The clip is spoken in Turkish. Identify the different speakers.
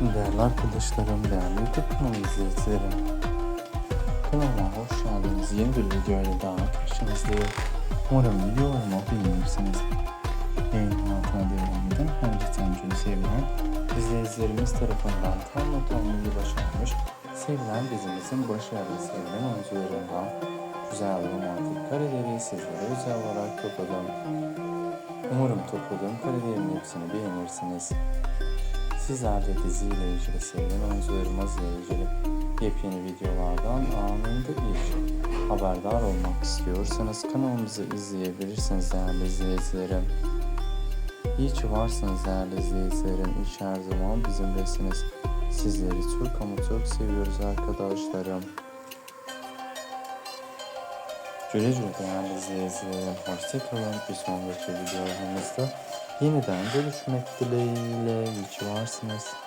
Speaker 1: Değerli arkadaşlarım, değerli YouTube kanalı izleyicilerim. Kanalıma hoş geldiniz. Yeni bir videoyla daha karşınızdayım. Umarım videomu beğenirsiniz. Yayın hayatına devam eden Hacı Tencül'ü sevilen izleyicilerimiz tarafından tam not başarmış. Sevilen dizimizin başarılı sevilen oyuncularından güzel romantik kareleri sizlere özel olarak topladım. Umarım topladığım karelerin hepsini beğenirsiniz. Sizler de diziyle ilgili sevilen oyuncularımızla ilgili yepyeni videolardan anında ilk haberdar olmak istiyorsanız kanalımızı izleyebilirsiniz değerli izleyicilerim. İyi ki varsınız değerli izleyicilerim. Ki her zaman bizimlesiniz. Sizleri çok ama çok seviyoruz arkadaşlarım. Güle güle değerli izleyicilerim. Hoşçakalın. Bir sonraki videolarımızda yeniden görüşmek dileğiyle. İyi ki varsınız.